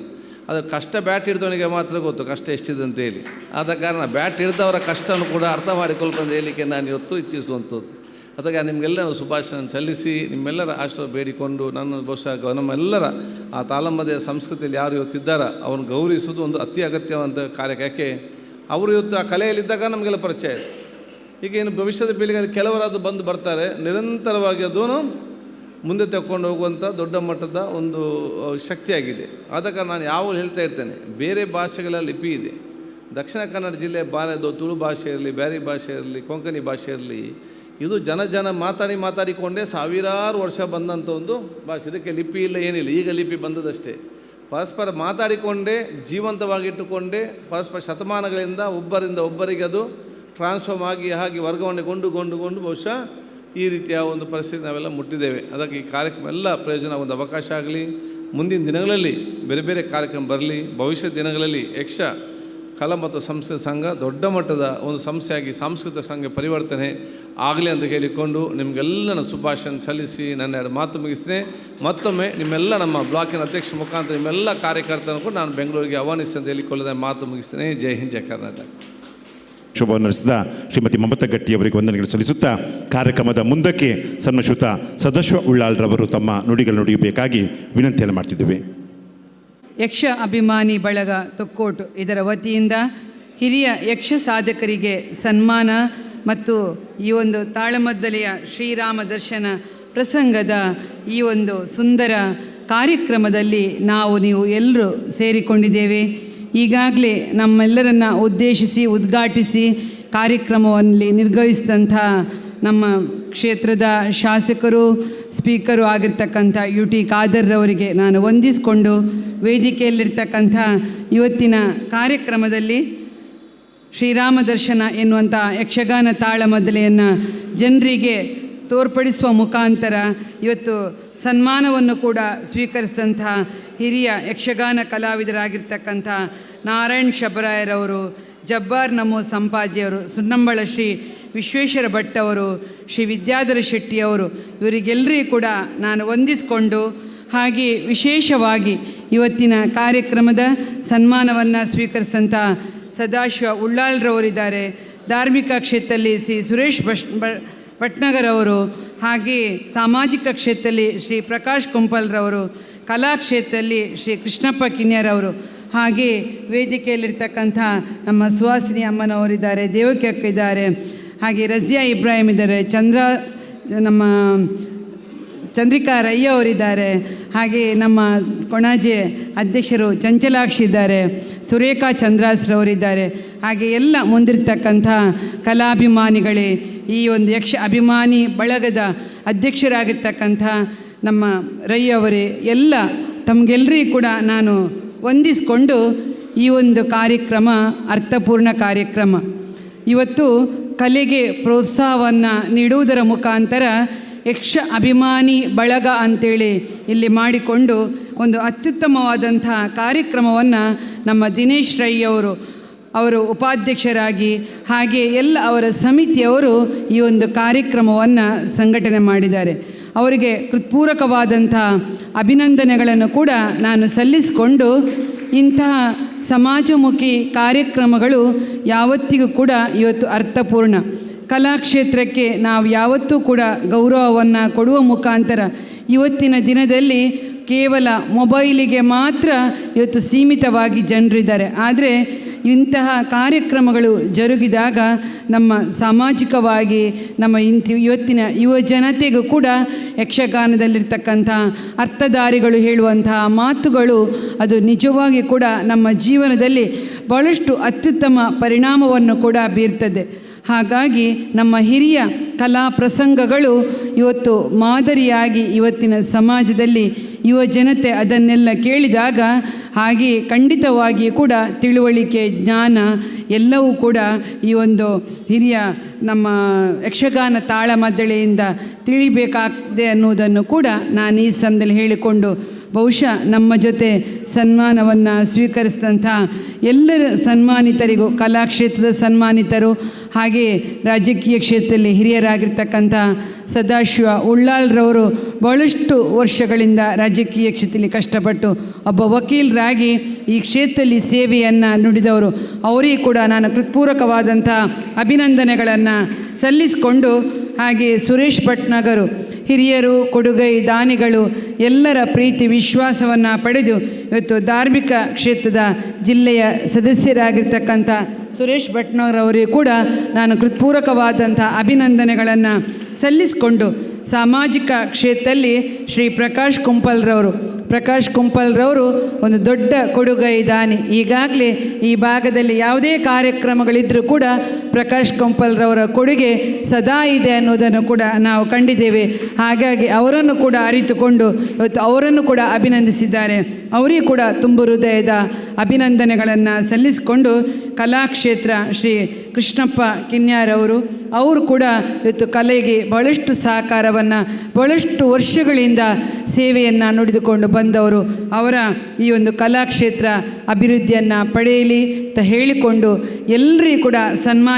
Speaker 4: ಅದು ಕಷ್ಟ ಬ್ಯಾಟ್ ಹಿಡಿದವನಿಗೆ ಮಾತ್ರ ಗೊತ್ತು ಕಷ್ಟ ಎಷ್ಟಿದೆ ಅಂತ ಹೇಳಿ. ಆದ ಕಾರಣ ಬ್ಯಾಟ್ ಹಿಡಿದವರ ಕಷ್ಟವನ್ನು ಕೂಡ ಅರ್ಥ ಮಾಡಿಕೊಳ್ಕೊಂಡು ಹೇಳಲಿಕ್ಕೆ ನಾನು ಇವತ್ತು ಇಚ್ಛಿಸುವಂಥದ್ದು. ಅದಕ್ಕೆ ನಿಮಗೆಲ್ಲ ಶುಭಾಶಯ ಸಲ್ಲಿಸಿ, ನಿಮ್ಮೆಲ್ಲರ ಆಶೀರ್ವಾದ ಬೇಡಿಕೊಂಡು ನನ್ನ ಬಹುಶಃ ನಮ್ಮೆಲ್ಲರ ಆ ತಾಲಂಬದ ಸಂಸ್ಕೃತಿಯಲ್ಲಿ ಯಾರು ಇವತ್ತಿದ್ದಾರ ಅವನು ಗೌರವಿಸುವುದು ಒಂದು ಅತಿ ಅಗತ್ಯವಂತ ಕಾರ್ಯಕ್ಕೆ ಯಾಕೆ? ಅವರು ಇವತ್ತು ಆ ಕಲೆಯಲ್ಲಿದ್ದಾಗ ನಮಗೆಲ್ಲ ಪರಿಚಯ ಈಗ ಏನು ಭವಿಷ್ಯದ ಪೀಳಿಗೆ ಕೆಲವರಾದು ಬಂದು ಬರ್ತಾರೆ, ನಿರಂತರವಾಗಿ ಅದನ್ನು ಮುಂದೆ ತಗೊಂಡು ಹೋಗುವಂಥ ದೊಡ್ಡ ಮಟ್ಟದ ಒಂದು ಶಕ್ತಿಯಾಗಿದೆ. ಆದ ನಾನು ಯಾವಾಗಲೂ ಹೇಳ್ತಾ ಇರ್ತೇನೆ, ಬೇರೆ ಭಾಷೆಗಳ ಲಿಪಿ ಇದೆ. ದಕ್ಷಿಣ ಕನ್ನಡ ಜಿಲ್ಲೆ ಬಾರದು, ತುಳು ಭಾಷೆ ಇರಲಿ, ಬ್ಯಾರಿ ಭಾಷೆ ಇರಲಿ, ಕೊಂಕಣಿ ಭಾಷೆ ಇರಲಿ, ಇದು ಜನ ಜನ ಮಾತಾಡಿ ಮಾತಾಡಿಕೊಂಡೇ ಸಾವಿರಾರು ವರ್ಷ ಬಂದಂಥ ಒಂದು ಭಾಷೆ. ಇದಕ್ಕೆ ಲಿಪಿ ಇಲ್ಲ, ಏನಿಲ್ಲ, ಈಗ ಲಿಪಿ ಬಂದದಷ್ಟೇ. ಪರಸ್ಪರ ಮಾತಾಡಿಕೊಂಡೇ, ಜೀವಂತವಾಗಿಟ್ಟುಕೊಂಡೇ, ಪರಸ್ಪರ ಶತಮಾನಗಳಿಂದ ಒಬ್ಬರಿಂದ ಒಬ್ಬರಿಗೆ ಅದು ಟ್ರಾನ್ಸ್ಫಾರ್ಮ್ ಆಗಿ ಹಾಗೆ ವರ್ಗಾವಣೆಗೊಂಡು ಗೊಂಡು ಗೊಂಡು ಬಹುಶಃ ಈ ರೀತಿಯ ಒಂದು ಪರಿಸ್ಥಿತಿ ನಾವೆಲ್ಲ ಮುಟ್ಟಿದ್ದೇವೆ. ಅದಕ್ಕೆ ಈ ಕಾರ್ಯಕ್ರಮ ಎಲ್ಲ ಪ್ರಯೋಜನ, ಒಂದು ಅವಕಾಶ ಆಗಲಿ. ಮುಂದಿನ ದಿನಗಳಲ್ಲಿ ಬೇರೆ ಬೇರೆ ಕಾರ್ಯಕ್ರಮ ಬರಲಿ. ಭವಿಷ್ಯದ ದಿನಗಳಲ್ಲಿ ಯಕ್ಷ, ಕಲಾ ಮತ್ತು ಸಂಸ್ಕೃತ ಸಂಘ ದೊಡ್ಡ ಮಟ್ಟದ ಒಂದು ಸಂಸ್ಥೆಯಾಗಿ ಸಾಂಸ್ಕೃತಿಕ ಸಂಘ ಪರಿವರ್ತನೆ ಆಗಲಿ ಅಂತ ಹೇಳಿಕೊಂಡು ನಿಮಗೆಲ್ಲ ನಾನು ಶುಭಾಶಯ ಸಲ್ಲಿಸಿ ನನ್ನ ಎರಡು ಮಾತು ಮುಗಿಸಿದೆ ಮತ್ತೊಮ್ಮೆ ನಿಮ್ಮೆಲ್ಲ ನಮ್ಮ ಬ್ಲಾಕಿನ ಅಧ್ಯಕ್ಷ ಮುಖಾಂತರ ನಿಮ್ಮೆಲ್ಲ ಕಾರ್ಯಕರ್ತರನ್ನು ಕೂಡ ನಾನು ಬೆಂಗಳೂರಿಗೆ ಆಹ್ವಾನಿಸಿ ಅಂತ ಹೇಳಿಕೊಳ್ಳದೆ ಮಾತು ಮುಗಿಸ್ತೇನೆ. ಜೈ ಹಿಂದ್, ಜೈ ಕರ್ನಾಟಕ.
Speaker 2: ಶುಭ ನಡೆಸಿದ ಶ್ರೀಮತಿ ಮಮತಾ ಗಟ್ಟಿಯವರಿಗೆ ವಂದನೆಗಳು ಸಲ್ಲಿಸುತ್ತಾ ಕಾರ್ಯಕ್ರಮದ ಮುಂದಕ್ಕೆ ಸನ್ಮಶ್ರುತ ಸದಾಶಿವ ಉಳ್ಳಾಳ್ರವರು ತಮ್ಮ ನುಡಿಗಳು ನುಡಿಯಬೇಕಾಗಿ ವಿನಂತಿಯನ್ನು ಮಾಡ್ತಿದ್ದೇವೆ.
Speaker 5: ಯಕ್ಷ ಅಭಿಮಾನಿ ಬಳಗ ತೊಕ್ಕೋಟು ಇದರ ವತಿಯಿಂದ ಹಿರಿಯ ಯಕ್ಷ ಸಾಧಕರಿಗೆ ಸನ್ಮಾನ ಮತ್ತು ಈ ಒಂದು ತಾಳಮದ್ದಲೆಯ ಶ್ರೀರಾಮ ದರ್ಶನ ಪ್ರಸಂಗದ ಈ ಒಂದು ಸುಂದರ ಕಾರ್ಯಕ್ರಮದಲ್ಲಿ ನಾವು ನೀವು ಎಲ್ಲರೂ ಸೇರಿಕೊಂಡಿದ್ದೇವೆ. ಈಗಾಗಲೇ ನಮ್ಮೆಲ್ಲರನ್ನ ಉದ್ದೇಶಿಸಿ, ಉದ್ಘಾಟಿಸಿ ಕಾರ್ಯಕ್ರಮವನ್ನು ನಿರ್ಗಹಿಸಿದಂಥ ನಮ್ಮ ಕ್ಷೇತ್ರದ ಶಾಸಕರು, ಸ್ಪೀಕರು ಆಗಿರ್ತಕ್ಕಂಥ ಯು ಟಿ ಖಾದರ್ರವರಿಗೆ ನಾನು ವಂದಿಸಿಕೊಂಡು ವೇದಿಕೆಯಲ್ಲಿರ್ತಕ್ಕಂಥ ಇವತ್ತಿನ ಕಾರ್ಯಕ್ರಮದಲ್ಲಿ ಶ್ರೀರಾಮ ದರ್ಶನ ಎನ್ನುವಂಥ ಯಕ್ಷಗಾನ ತಾಳಮದ್ದಲೆಯನ್ನು ಜನರಿಗೆ ತೋರ್ಪಡಿಸುವ ಮುಖಾಂತರ ಇವತ್ತು ಸನ್ಮಾನವನ್ನು ಕೂಡ ಸ್ವೀಕರಿಸಿದಂಥ ಹಿರಿಯ ಯಕ್ಷಗಾನ ಕಲಾವಿದರಾಗಿರ್ತಕ್ಕಂಥ ನಾರಾಯಣ್ ಶಬರಾಯರವರು, ಜಬ್ಬಾರ್ ನಮೋ ಸಂಪಾಜಿಯವರು ಸುನ್ನಂಬಳ ಶ್ರೀ ವಿಶ್ವೇಶ್ವರ ಭಟ್ ಅವರು, ಶ್ರೀ ವಿದ್ಯಾಧರ ಶೆಟ್ಟಿಯವರು ಇವರಿಗೆಲ್ಲರಿಗೂ ಕೂಡ ನಾನು ವಂದಿಸಿಕೊಂಡು ಹಾಗೆ ವಿಶೇಷವಾಗಿ ಇವತ್ತಿನ ಕಾರ್ಯಕ್ರಮದ ಸನ್ಮಾನವನ್ನು ಸ್ವೀಕರಿಸಿದಂಥ ಸದಾಶಿವ ಉಳ್ಳಾಳ್ರವರಿದ್ದಾರೆ. ಧಾರ್ಮಿಕ ಕ್ಷೇತ್ರದಲ್ಲಿ ಶ್ರೀ ಸುರೇಶ್ ಬ- ಭಟ್ನಗರ್ ಅವರು ಹಾಗೆ ಸಾಮಾಜಿಕ ಕ್ಷೇತ್ರದಲ್ಲಿ ಶ್ರೀ ಪ್ರಕಾಶ್ ಕುಂಪಲ್ರವರು, ಕಲಾ ಕ್ಷೇತ್ರದಲ್ಲಿ ಶ್ರೀ ಕೃಷ್ಣಪ್ಪ ಕಿನ್ಯರವರು, ಹಾಗೆ ವೇದಿಕೆಯಲ್ಲಿರ್ತಕ್ಕಂಥ ನಮ್ಮ ಸುಹಾಸಿನಿ ಅಮ್ಮನವರಿದ್ದಾರೆ ದೇವಕಿ ಇದ್ದಾರೆ ಹಾಗೆ ರಜಿಯಾ ಇಬ್ರಾಹಿಂ ಇದ್ದಾರೆ, ಚಂದ್ರ, ನಮ್ಮ ಚಂದ್ರಿಕಾ ರೈ ಅವರಿದ್ದಾರೆ. ಹಾಗೆ ನಮ್ಮ ಕೊಣಾಜೆ ಅಧ್ಯಕ್ಷರು ಚಂಚಲಾಕ್ಷಿ ಇದ್ದಾರೆ. ಸುರೇಖಾ ಚಂದ್ರಾಸ್ರವರಿದ್ದಾರೆ ಹಾಗೆ ಎಲ್ಲ ಮುಂದಿರ್ತಕ್ಕಂಥ ಕಲಾಭಿಮಾನಿಗಳೇ, ಈ ಒಂದು ಯಕ್ಷ ಅಭಿಮಾನಿ ಬಳಗದ ಅಧ್ಯಕ್ಷರಾಗಿರ್ತಕ್ಕಂಥ ನಮ್ಮ ರೈ ಅವರೇ, ಎಲ್ಲ ತಮಗೆಲ್ಲರಿಗೂ ಕೂಡ ನಾನು ವಂದಿಸಿಕೊಂಡು ಈ ಒಂದು ಕಾರ್ಯಕ್ರಮ, ಅರ್ಥಪೂರ್ಣ ಕಾರ್ಯಕ್ರಮ. ಇವತ್ತು ಕಲೆಗೆ ಪ್ರೋತ್ಸಾಹವನ್ನು ನೀಡುವುದರ ಮುಖಾಂತರ ಯಕ್ಷ ಅಭಿಮಾನಿ ಬಳಗ ಅಂತೇಳಿ ಇಲ್ಲಿ ಮಾಡಿಕೊಂಡು ಒಂದು ಅತ್ಯುತ್ತಮವಾದಂಥ ಕಾರ್ಯಕ್ರಮವನ್ನು ನಮ್ಮ ದಿನೇಶ್ ರೈ ಅವರು ಅವರು ಉಪಾಧ್ಯಕ್ಷರಾಗಿ ಹಾಗೆ ಎಲ್ಲ ಅವರ ಸಮಿತಿಯವರು ಈ ಒಂದು ಕಾರ್ಯಕ್ರಮವನ್ನು ಸಂಘಟನೆ ಮಾಡಿದ್ದಾರೆ. ಅವರಿಗೆ ಕೃತ್ಪೂರಕವಾದಂಥ ಅಭಿನಂದನೆಗಳನ್ನು ಕೂಡ ನಾನು ಸಲ್ಲಿಸಿಕೊಂಡು ಇಂತಹ ಸಮಾಜಮುಖಿ ಕಾರ್ಯಕ್ರಮಗಳು ಯಾವತ್ತಿಗೂ ಕೂಡ ಇವತ್ತು ಅರ್ಥಪೂರ್ಣ. ಕಲಾಕ್ಷೇತ್ರಕ್ಕೆ ನಾವು ಯಾವತ್ತೂ ಕೂಡ ಗೌರವವನ್ನು ಕೊಡುವ ಮುಖಾಂತರ ಇವತ್ತಿನ ದಿನದಲ್ಲಿ ಕೇವಲ ಮೊಬೈಲಿಗೆ ಮಾತ್ರ ಇವತ್ತು ಸೀಮಿತವಾಗಿ ಜನರಿದ್ದಾರೆ. ಆದರೆ ಇಂತಹ ಕಾರ್ಯಕ್ರಮಗಳು ಜರುಗಿದಾಗ ನಮ್ಮ ಸಾಮಾಜಿಕವಾಗಿ ನಮ್ಮ ಇಂತಿ, ಇವತ್ತಿನ ಯುವ ಜನತೆಗೂ ಕೂಡ ಯಕ್ಷಗಾನದಲ್ಲಿರ್ತಕ್ಕಂಥ ಅರ್ಥಧಾರಿಗಳು ಹೇಳುವಂತಹ ಮಾತುಗಳು ಅದು ನಿಜವಾಗಿ ಕೂಡ ನಮ್ಮ ಜೀವನದಲ್ಲಿ ಭಾಳಷ್ಟು ಅತ್ಯುತ್ತಮ ಪರಿಣಾಮವನ್ನು ಕೂಡ ಬೀರ್ತದೆ. ಹಾಗಾಗಿ ನಮ್ಮ ಹಿರಿಯ ಕಲಾ ಪ್ರಸಂಗಗಳು ಇವತ್ತು ಮಾದರಿಯಾಗಿ ಇವತ್ತಿನ ಸಮಾಜದಲ್ಲಿ ಯುವ ಜನತೆ ಅದನ್ನೆಲ್ಲ ಕೇಳಿದಾಗ ಹಾಗೆ ಖಂಡಿತವಾಗಿ ಕೂಡ ತಿಳುವಳಿಕೆ, ಜ್ಞಾನ ಎಲ್ಲವೂ ಕೂಡ ಈ ಒಂದು ಹಿರಿಯ ನಮ್ಮ ಯಕ್ಷಗಾನ ತಾಳಮದ್ದಳೆಯಿಂದ ತಿಳಿಬೇಕಾಗಿದೆ ಅನ್ನುವುದನ್ನು ಕೂಡ ನಾನು ಈ ಸಂದಲ್ಲಿ ಹೇಳಿಕೊಂಡು ಬಹುಶಃ ನಮ್ಮ ಜೊತೆ ಸನ್ಮಾನವನ್ನು ಸ್ವೀಕರಿಸಿದಂಥ ಎಲ್ಲರ ಸನ್ಮಾನಿತರಿಗೂ, ಕಲಾಕ್ಷೇತ್ರದ ಸನ್ಮಾನಿತರು ಹಾಗೆ ರಾಜಕೀಯ ಕ್ಷೇತ್ರದಲ್ಲಿ ಹಿರಿಯರಾಗಿರ್ತಕ್ಕಂಥ ಸದಾಶಿವ ಉಳ್ಳಾಲ್ರವರು ಬಹಳಷ್ಟು ವರ್ಷಗಳಿಂದ ರಾಜಕೀಯ ಕ್ಷೇತ್ರದಲ್ಲಿ ಕಷ್ಟಪಟ್ಟು ಒಬ್ಬ ವಕೀಲರಾಗಿ ಈ ಕ್ಷೇತ್ರದಲ್ಲಿ ಸೇವೆಯನ್ನು ನುಡಿದವರು. ಅವರಿಗೆ ಕೂಡ ನಾನು ಕೃತ್ಪೂರ್ವಕವಾದಂಥ ಅಭಿನಂದನೆಗಳನ್ನು ಸಲ್ಲಿಸಿಕೊಂಡು ಹಾಗೆ ಸುರೇಶ್ ಭಟ್ನಗರು ಹಿರಿಯರು, ಕೊಡುಗೈ ದಾನಿಗಳು ಎಲ್ಲರ ಪ್ರೀತಿ ವಿಶ್ವಾಸವನ್ನು ಪಡೆದು ಇವತ್ತು ಧಾರ್ಮಿಕ ಕ್ಷೇತ್ರದ ಜಿಲ್ಲೆಯ ಸದಸ್ಯರಾಗಿರ್ತಕ್ಕಂಥ ಸುರೇಶ್ ಭಟ್ನವರವರಿಗೆ ಕೂಡ ನಾನು ಕೃತ್ಪೂರಕವಾದಂಥ ಅಭಿನಂದನೆಗಳನ್ನು ಸಲ್ಲಿಸಿಕೊಂಡು ಸಾಮಾಜಿಕ ಕ್ಷೇತ್ರದಲ್ಲಿ ಶ್ರೀ ಪ್ರಕಾಶ್ ಕುಂಪಲ್ರವರು ಪ್ರಕಾಶ್ ಕುಂಪಲ್ರವರು ಒಂದು ದೊಡ್ಡ ಕೊಡುಗೈ ದಾನಿ. ಈಗಾಗಲೇ ಈ ಭಾಗದಲ್ಲಿ ಯಾವುದೇ ಕಾರ್ಯಕ್ರಮಗಳಿದ್ದರೂ ಕೂಡ ಪ್ರಕಾಶ್ ಕಂಪಲ್ರವರ ಕೊಡುಗೆ ಸದಾ ಇದೆ ಅನ್ನೋದನ್ನು ಕೂಡ ನಾವು ಕಂಡಿದ್ದೇವೆ. ಹಾಗಾಗಿ ಅವರನ್ನು ಕೂಡ ಅರಿತುಕೊಂಡು ಇವತ್ತು ಅವರನ್ನು ಕೂಡ ಅಭಿನಂದಿಸಿದ್ದಾರೆ. ಅವರಿಗೆ ಕೂಡ ತುಂಬ ಹೃದಯದ ಅಭಿನಂದನೆಗಳನ್ನು ಸಲ್ಲಿಸಿಕೊಂಡು ಕಲಾಕ್ಷೇತ್ರ ಶ್ರೀ ಕೃಷ್ಣಪ್ಪ ಕಿನ್ಯಾರವರು ಅವರು ಕೂಡ ಇವತ್ತು ಕಲೆಗೆ ಬಹಳಷ್ಟು ಸಹಕಾರವನ್ನು, ಬಹಳಷ್ಟು ವರ್ಷಗಳಿಂದ ಸೇವೆಯನ್ನು ನುಡಿದುಕೊಂಡು ಬಂದವರು. ಅವರ ಈ ಒಂದು ಕಲಾಕ್ಷೇತ್ರ ಅಭಿವೃದ್ಧಿಯನ್ನು ಪಡೆಯಲಿ ಅಂತ ಹೇಳಿಕೊಂಡು ಎಲ್ಲರಿಗೂ ಕೂಡ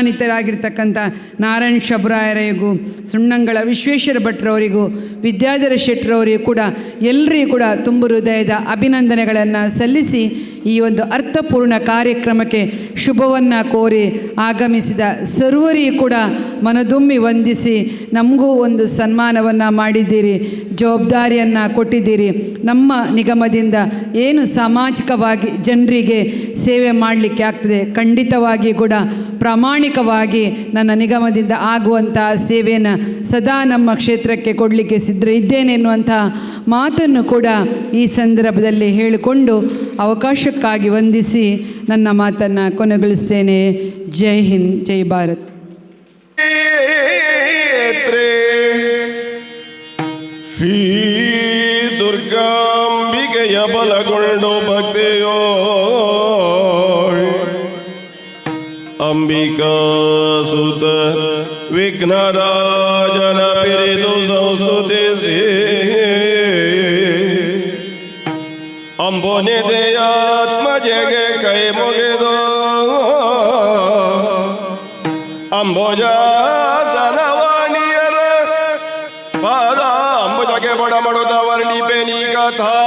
Speaker 5: ಸನ್ಮಾನಿತರಾಗಿರ್ತಕ್ಕಂಥ ನಾರಾಯಣ್ ಶಬ್ರಾಯರಿಗೂ, ಸುಣ್ಣಂಗಳ ವಿಶ್ವೇಶ್ವರ ಭಟ್ರವರಿಗೂ, ವಿದ್ಯಾಧರ ಶೆಟ್ಟರವರಿಗೂ ಕೂಡ ಎಲ್ಲರಿಗೂ ಕೂಡ ತುಂಬು ಹೃದಯದ ಅಭಿನಂದನೆಗಳನ್ನು ಸಲ್ಲಿಸಿ ಈ ಒಂದು ಅರ್ಥಪೂರ್ಣ ಕಾರ್ಯಕ್ರಮಕ್ಕೆ ಶುಭವನ್ನು ಕೋರಿ ಆಗಮಿಸಿದ ಸರ್ವರಿಗೂ ಕೂಡ ಮನದುಮ್ಮಿ ವಂದಿಸಿ ನಮಗೂ ಒಂದು ಸನ್ಮಾನವನ್ನು ಮಾಡಿದ್ದೀರಿ, ಜವಾಬ್ದಾರಿಯನ್ನು ಕೊಟ್ಟಿದ್ದೀರಿ. ನಮ್ಮ ನಿಗಮದಿಂದ ಏನು ಸಾಮಾಜಿಕವಾಗಿ ಜನರಿಗೆ ಸೇವೆ ಮಾಡಲಿಕ್ಕೆ ಆಗ್ತದೆ, ಖಂಡಿತವಾಗಿ ಕೂಡ ಪ್ರಾಮಾಣಿಕವಾಗಿ ನನ್ನ ನಿಗಮದಿಂದ ಆಗುವಂಥ ಸೇವೆಯನ್ನು ಸದಾ ನಮ್ಮ ಕ್ಷೇತ್ರಕ್ಕೆ ಕೊಡಲಿಕ್ಕೆ ಸಿದ್ಧ ಇದ್ದೇನೆ ಎನ್ನುವಂತಹ ಮಾತನ್ನು ಕೂಡ ಈ ಸಂದರ್ಭದಲ್ಲಿ ಹೇಳಿಕೊಂಡು ಅವಕಾಶಕ್ಕಾಗಿ ವಂದಿಸಿ ನನ್ನ ಮಾತನ್ನು ಕೊನೆಗೊಳಿಸ್ತೇನೆ ಜೈ ಹಿಂದ್ ಜೈ ಭಾರತ್
Speaker 6: ಕ್ಷೇತ್ರೇ ಶ್ರೀ ದುರ್ಗಾಂಬಿಕೆಯ ಬಲಗೊಂಡು ಭಕ್ತಿಯೋ ಅಂಬಿಕಾ ಸುತ ವಿಘ್ನರಾಜನ ಪಿರಿದು ಸಂಸ್ತುತಿಸಿ ಅಂಬೋನಿದೆಯಾತ್ಮಜೆಗೆ ಕೈ ಮುಗಿದು. ಅಂಬೋಜಾಸನವಾಣಿಯರ ಪಾದ ಅಂಬುಜಗೆ ಬಡ ಮಡುದ ವರ್ಣಿಪೆ ನೀ ಕಥಾಮೃತವ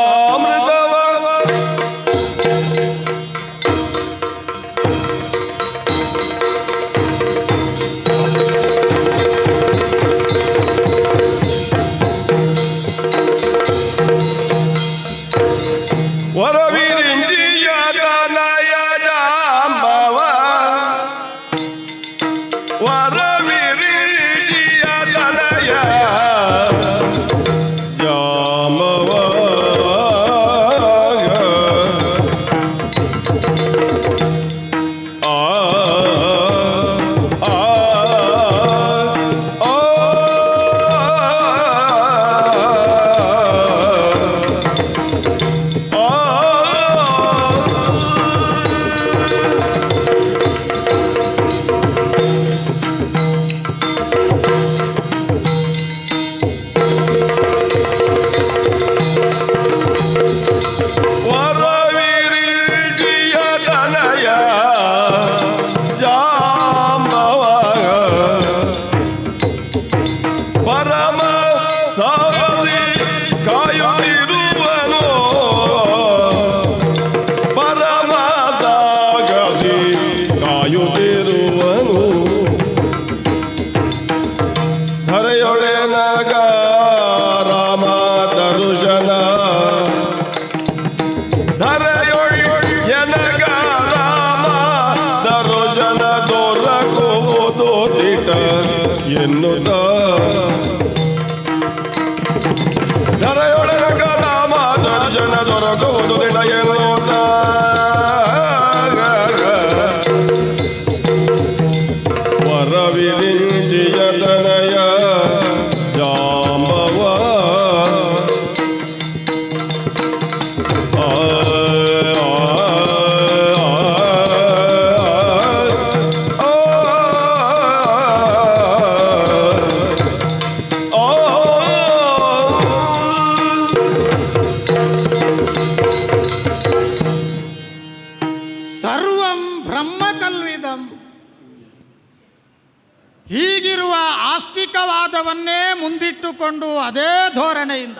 Speaker 7: ಮುಂದಿಟ್ಟುಕೊಂಡು ಅದೇ ಧೋರಣೆಯಿಂದ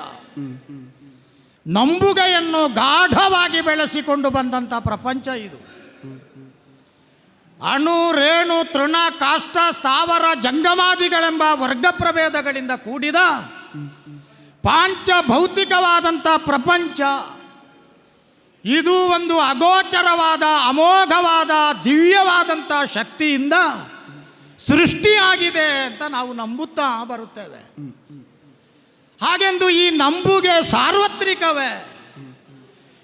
Speaker 7: ನಂಬುಗೆಯನ್ನು ಗಾಢವಾಗಿ ಬೆಳೆಸಿಕೊಂಡು ಬಂದಂಥ ಪ್ರಪಂಚ ಇದು. ಅಣು, ರೇಣು, ತೃಣ, ಕಾಷ್ಟ, ಸ್ಥಾವರ, ಜಂಗಮಾದಿಗಳೆಂಬ ವರ್ಗ ಪ್ರಭೇದಗಳಿಂದ ಕೂಡಿದ ಪಾಂಚ ಭೌತಿಕವಾದಂಥ ಪ್ರಪಂಚ. ಇದು ಒಂದು ಅಗೋಚರವಾದ, ಅಮೋಘವಾದ ದಿವ್ಯವಾದಂಥ ಶಕ್ತಿಯಿಂದ ಸೃಷ್ಟಿಯಾಗಿದೆ ಅಂತ ನಾವು ನಂಬುತ್ತಾ ಬರುತ್ತೇವೆ. ಹಾಗೆಂದು ಈ ನಂಬುಗೆ ಸಾರ್ವತ್ರಿಕವೇ.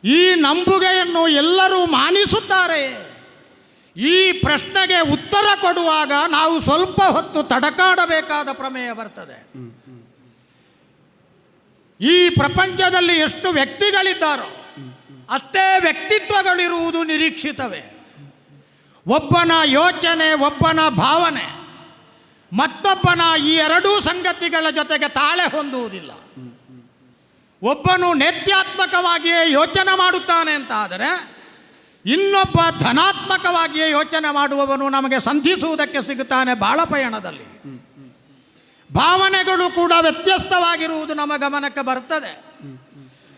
Speaker 7: ಈ ನಂಬುಗೆಯನ್ನು ಎಲ್ಲರೂ ಮಾನಿಸುತ್ತಾರೆ. ಈ ಪ್ರಶ್ನೆಗೆ ಉತ್ತರ ಕೊಡುವಾಗ ನಾವು ಸ್ವಲ್ಪ ಹೊತ್ತು ತಡಕಾಡಬೇಕಾದ ಪ್ರಮೇಯ ಬರ್ತದೆ. ಈ ಪ್ರಪಂಚದಲ್ಲಿ ಎಷ್ಟು ವ್ಯಕ್ತಿಗಳಿದ್ದಾರೋ ಅಷ್ಟೇ ವ್ಯಕ್ತಿತ್ವಗಳಿರುವುದು ನಿರೀಕ್ಷಿತವೇ. ಒಬ್ಬನ ಯೋಚನೆ, ಒಬ್ಬನ ಭಾವನೆ ಮತ್ತೊಬ್ಬನ ಈ ಎರಡೂ ಸಂಗತಿಗಳ ಜೊತೆಗೆ ತಾಳೆ ಹೊಂದುವುದಿಲ್ಲ. ಒಬ್ಬನು ನೇತ್ಯಾತ್ಮಕವಾಗಿಯೇ ಯೋಚನೆ ಮಾಡುತ್ತಾನೆ ಅಂತ ಆದರೆ ಇನ್ನೊಬ್ಬ ಧನಾತ್ಮಕವಾಗಿಯೇ ಯೋಚನೆ ಮಾಡುವವನು ನಮಗೆ ಸಂಧಿಸುವುದಕ್ಕೆ ಸಿಗುತ್ತಾನೆ ಬಾಳ ಪಯಣದಲ್ಲಿ. ಭಾವನೆಗಳು ಕೂಡ ವ್ಯತ್ಯಸ್ತವಾಗಿರುವುದು ನಮ್ಮ ಗಮನಕ್ಕೆ ಬರ್ತದೆ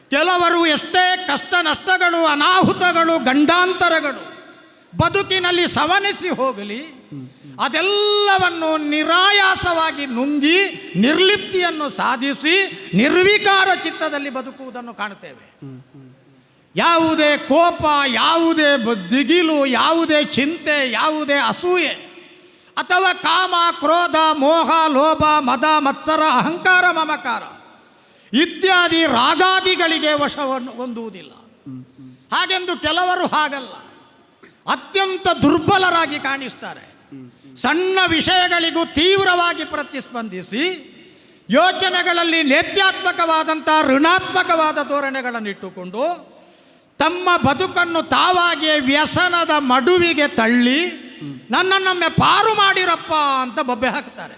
Speaker 7: ಕೆಲವರು ಎಷ್ಟೇ ಕಷ್ಟ ನಷ್ಟಗಳು, ಅನಾಹುತಗಳು, ಗಂಡಾಂತರಗಳು, ಬದುಕಿನಲ್ಲಿ ಸವನಿಸಿ ಹೋಗಲಿ ಅದೆಲ್ಲವನ್ನು ನಿರಾಯಾಸವಾಗಿ ನುಂಗಿ ನಿರ್ಲಿಪ್ತಿಯನ್ನು ಸಾಧಿಸಿ ನಿರ್ವಿಕಾರ ಚಿತ್ತದಲ್ಲಿ ಬದುಕುವುದನ್ನು ಕಾಣುತ್ತೇವೆ. ಯಾವುದೇ ಕೋಪ, ಯಾವುದೇ ದಿಗಿಲು, ಯಾವುದೇ ಚಿಂತೆ, ಯಾವುದೇ ಅಸೂಯೆ, ಅಥವಾ ಕಾಮ, ಕ್ರೋಧ, ಮೋಹ, ಲೋಭ, ಮದ, ಮತ್ಸರ, ಅಹಂಕಾರ, ಮಮಕಾರ ಇತ್ಯಾದಿ ರಾಗಾದಿಗಳಿಗೆ ವಶವನ್ನು ಹೊಂದುವುದಿಲ್ಲ. ಹಾಗೆಂದು ಕೆಲವರು ಹಾಗಲ್ಲ. ಅತ್ಯಂತ ದುರ್ಬಲರಾಗಿ ಕಾಣಿಸ್ತಾರೆ. ಸಣ್ಣ ವಿಷಯಗಳಿಗೂ ತೀವ್ರವಾಗಿ ಪ್ರತಿಸ್ಪಂದಿಸಿ ಯೋಚನೆಗಳಲ್ಲಿ ನೇತ್ಯಾತ್ಮಕವಾದಂಥ ಋಣಾತ್ಮಕವಾದ ಧೋರಣೆಗಳನ್ನು ಇಟ್ಟುಕೊಂಡು ತಮ್ಮ ಬದುಕನ್ನು ತಾವಾಗಿಯೇ ವ್ಯಸನದ ಮಡುವಿಗೆ ತಳ್ಳಿ ನನ್ನನ್ನೊಮ್ಮೆ ಪಾರು ಮಾಡಿರಪ್ಪ ಅಂತ ಬೊಬ್ಬೆ ಹಾಕ್ತಾರೆ.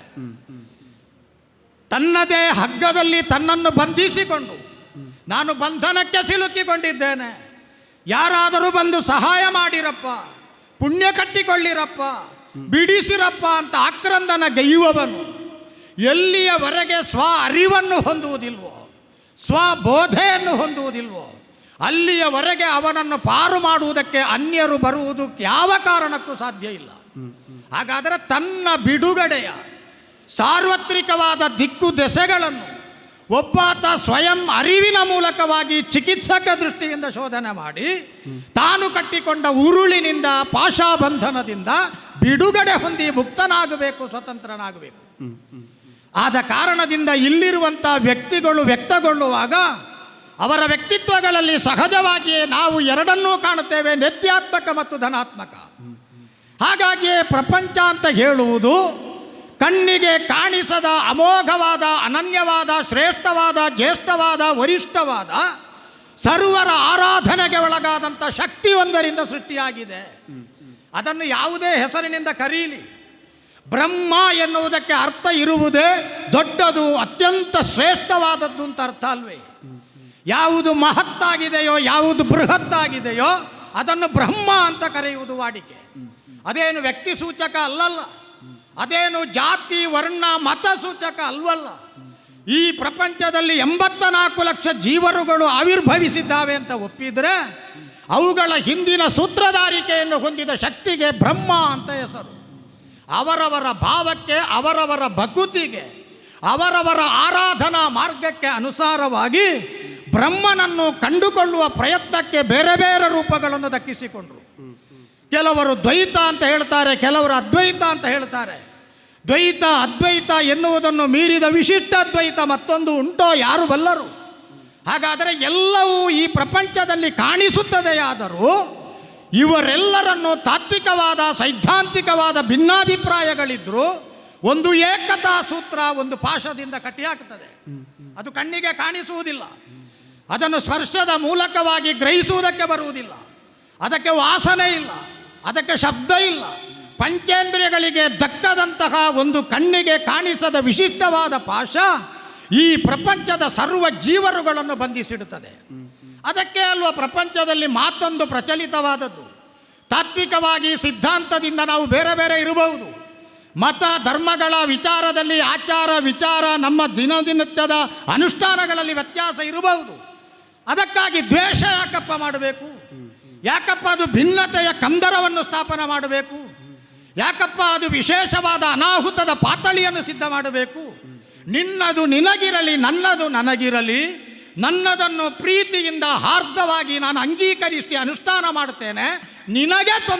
Speaker 7: ತನ್ನದೇ ಹಗ್ಗದಲ್ಲಿ ತನ್ನನ್ನು ಬಂಧಿಸಿಕೊಂಡು ನಾನು ಬಂಧನಕ್ಕೆ ಸಿಲುಕಿಕೊಂಡಿದ್ದೇನೆ. ಯಾರಾದರೂ ಬಂದು ಸಹಾಯ ಮಾಡಿರಪ್ಪ, ಪುಣ್ಯ ಕಟ್ಟಿಕೊಳ್ಳಿರಪ್ಪ ಬಿಡಿಸಿರಪ್ಪ ಅಂತ ಆಕ್ರಂದನ ಗೈಯುವವನು ಎಲ್ಲಿಯವರೆಗೆ ಸ್ವ ಅರಿವನ್ನು ಹೊಂದುವುದಿಲ್ವೋ ಸ್ವಬೋಧೆಯನ್ನು ಹೊಂದುವುದಿಲ್ವೋ, ಅಲ್ಲಿಯವರೆಗೆ ಅವನನ್ನು ಪಾರು ಮಾಡುವುದಕ್ಕೆ ಅನ್ಯರು ಬರುವುದು ಯಾವ ಕಾರಣಕ್ಕೂ ಸಾಧ್ಯ ಇಲ್ಲ. ಹಾಗಾದರೆ ತನ್ನ ಬಿಡುಗಡೆಯ ಸಾರ್ವತ್ರಿಕವಾದ ದಿಕ್ಕು ದೆಸೆಗಳನ್ನು ಒಬ್ಬಾತ ಸ್ವಯಂ ಅರಿವಿನ ಮೂಲಕವಾಗಿ ಚಿಕಿತ್ಸಕ ದೃಷ್ಟಿಯಿಂದ ಶೋಧನೆ ಮಾಡಿ, ತಾನು ಕಟ್ಟಿಕೊಂಡ ಉರುಳಿನಿಂದ, ಪಾಶಾಬಂಧನದಿಂದ ಬಿಡುಗಡೆ ಹೊಂದಿ ಮುಕ್ತನಾಗಬೇಕು, ಸ್ವತಂತ್ರನಾಗಬೇಕು. ಆದ ಕಾರಣದಿಂದ ಇಲ್ಲಿರುವಂಥ ವ್ಯಕ್ತಿಗಳು ವ್ಯಕ್ತಗೊಳ್ಳುವಾಗ, ಅವರ ವ್ಯಕ್ತಿತ್ವಗಳಲ್ಲಿ ಸಹಜವಾಗಿಯೇ ನಾವು ಎರಡನ್ನೂ ಕಾಣುತ್ತೇವೆ, ನೆತ್ಯಾತ್ಮಕ ಮತ್ತು ಧನಾತ್ಮಕ. ಹಾಗಾಗಿಯೇ ಪ್ರಪಂಚ ಅಂತ ಹೇಳುವುದು ಕಣ್ಣಿಗೆ ಕಾಣಿಸದ ಅಮೋಘವಾದ, ಅನನ್ಯವಾದ, ಶ್ರೇಷ್ಠವಾದ, ಜ್ಯೇಷ್ಠವಾದ, ವರಿಷ್ಠವಾದ ಸರ್ವರ ಆರಾಧನೆಗೆ ಒಳಗಾದಂಥ ಶಕ್ತಿಯೊಂದರಿಂದ ಸೃಷ್ಟಿಯಾಗಿದೆ. ಅದನ್ನು ಯಾವುದೇ ಹೆಸರಿನಿಂದ ಕರೀಲಿ. ಬ್ರಹ್ಮ ಎನ್ನುವುದಕ್ಕೆ ಅರ್ಥ ಇರುವುದೇ ದೊಡ್ಡದು, ಅತ್ಯಂತ ಶ್ರೇಷ್ಠವಾದದ್ದು ಅಂತ ಅರ್ಥ ಅಲ್ವೇ? ಯಾವುದು ಮಹತ್ತಾಗಿದೆಯೋ, ಯಾವುದು ಬೃಹತ್ತಾಗಿದೆಯೋ ಅದನ್ನು ಬ್ರಹ್ಮ ಅಂತ ಕರೆಯುವುದು ವಾಡಿಕೆ. ಅದೇನು ವ್ಯಕ್ತಿ ಸೂಚಕ ಅಲ್ಲಲ್ಲ. ಅದೇನು ಜಾತಿ, ವರ್ಣ, ಮತ ಸೂಚಕ ಅಲ್ವಲ್ಲ? ಈ ಪ್ರಪಂಚದಲ್ಲಿ ಎಂಬತ್ತ ನಾಲ್ಕು ಲಕ್ಷ ಜೀವರುಗಳು ಆವಿರ್ಭವಿಸಿದ್ದಾವೆ ಅಂತ ಒಪ್ಪಿದ್ರೆ ಅವುಗಳ ಹಿಂದಿನ ಸೂತ್ರಧಾರಿಕೆಯನ್ನು ಹೊಂದಿದ ಶಕ್ತಿಗೆ ಬ್ರಹ್ಮ ಅಂತ ಹೆಸರು. ಅವರವರ ಭಾವಕ್ಕೆ, ಅವರವರ ಭಕುತಿಗೆ, ಅವರವರ ಆರಾಧನಾ ಮಾರ್ಗಕ್ಕೆ ಅನುಸಾರವಾಗಿ ಬ್ರಹ್ಮನನ್ನು ಕಂಡುಕೊಳ್ಳುವ ಪ್ರಯತ್ನಕ್ಕೆ ಬೇರೆ ಬೇರೆ ರೂಪಗಳನ್ನು ದಕ್ಕಿಸಿಕೊಂಡರು. ಕೆಲವರು ದ್ವೈತ ಅಂತ ಹೇಳ್ತಾರೆ, ಕೆಲವರು ಅದ್ವೈತ ಅಂತ ಹೇಳ್ತಾರೆ. ದ್ವೈತ, ಅದ್ವೈತ ಎನ್ನುವುದನ್ನು ಮೀರಿದ ವಿಶಿಷ್ಟ ದ್ವೈತ ಮತ್ತೊಂದು ಉಂಟೋ ಯಾರು ಬಲ್ಲರು? ಹಾಗಾದರೆ ಎಲ್ಲವೂ ಈ ಪ್ರಪಂಚದಲ್ಲಿ ಕಾಣಿಸುತ್ತದೆಯಾದರೂ ಇವರೆಲ್ಲರನ್ನು ತಾತ್ವಿಕವಾದ, ಸೈದ್ಧಾಂತಿಕವಾದ ಭಿನ್ನಾಭಿಪ್ರಾಯಗಳಿದ್ದರೂ ಒಂದು ಏಕತಾ ಸೂತ್ರ ಒಂದು ಪಾಶದಿಂದ ಕಟ್ಟಿಹಾಕ್ತದೆ. ಅದು ಕಣ್ಣಿಗೆ ಕಾಣಿಸುವುದಿಲ್ಲ. ಅದನ್ನು ಸ್ಪರ್ಶದ ಮೂಲಕವಾಗಿ ಗ್ರಹಿಸುವುದಕ್ಕೆ ಬರುವುದಿಲ್ಲ. ಅದಕ್ಕೆ ವಾಸನೆ ಇಲ್ಲ. ಅದಕ್ಕೆ ಶಬ್ದ ಇಲ್ಲ. ಪಂಚೇಂದ್ರಿಯಗಳಿಗೆ ದಕ್ಕದಂತಹ ಒಂದು ಕಣ್ಣಿಗೆ ಕಾಣಿಸದ ವಿಶಿಷ್ಟವಾದ ಪಾಶ ಈ ಪ್ರಪಂಚದ ಸರ್ವ ಜೀವರುಗಳನ್ನು ಬಂಧಿಸಿಡುತ್ತದೆ. ಅದಕ್ಕೆ ಅಲ್ವ ಪ್ರಪಂಚದಲ್ಲಿ ಮಾತೊಂದು ಪ್ರಚಲಿತವಾದದ್ದು. ತಾತ್ವಿಕವಾಗಿ ಸಿದ್ಧಾಂತದಿಂದ ನಾವು ಬೇರೆ ಬೇರೆ ಇರಬಹುದು. ಮತ, ಧರ್ಮಗಳ ವಿಚಾರದಲ್ಲಿ ಆಚಾರ, ವಿಚಾರ, ನಮ್ಮ ದಿನದಿನತ್ಯದ ಅನುಷ್ಠಾನಗಳಲ್ಲಿ ವ್ಯತ್ಯಾಸ ಇರಬಹುದು. ಅದಕ್ಕಾಗಿ ದ್ವೇಷ ಯಾಕಪ್ಪ ಮಾಡಬೇಕು? ಯಾಕಪ್ಪ ಅದು ಭಿನ್ನತೆಯ ಕಂದರವನ್ನು ಸ್ಥಾಪನೆ ಮಾಡಬೇಕು? ಯಾಕಪ್ಪ ಅದು ವಿಶೇಷವಾದ ಅನಾಹುತದ ಪಾತಳಿಯನ್ನು ಸಿದ್ಧ ಮಾಡಬೇಕು? ನಿನ್ನದು ನಿನಗಿರಲಿ, ನನ್ನದು ನನಗಿರಲಿ, ನನ್ನದನ್ನು ಪ್ರೀತಿಯಿಂದ ಹಾರ್ದವಾಗಿ ನಾನು ಅಂಗೀಕರಿಸಿ ಅನುಷ್ಠಾನ ಮಾಡುತ್ತೇನೆ. ನಿನಗೆ ತೊಂದರೆ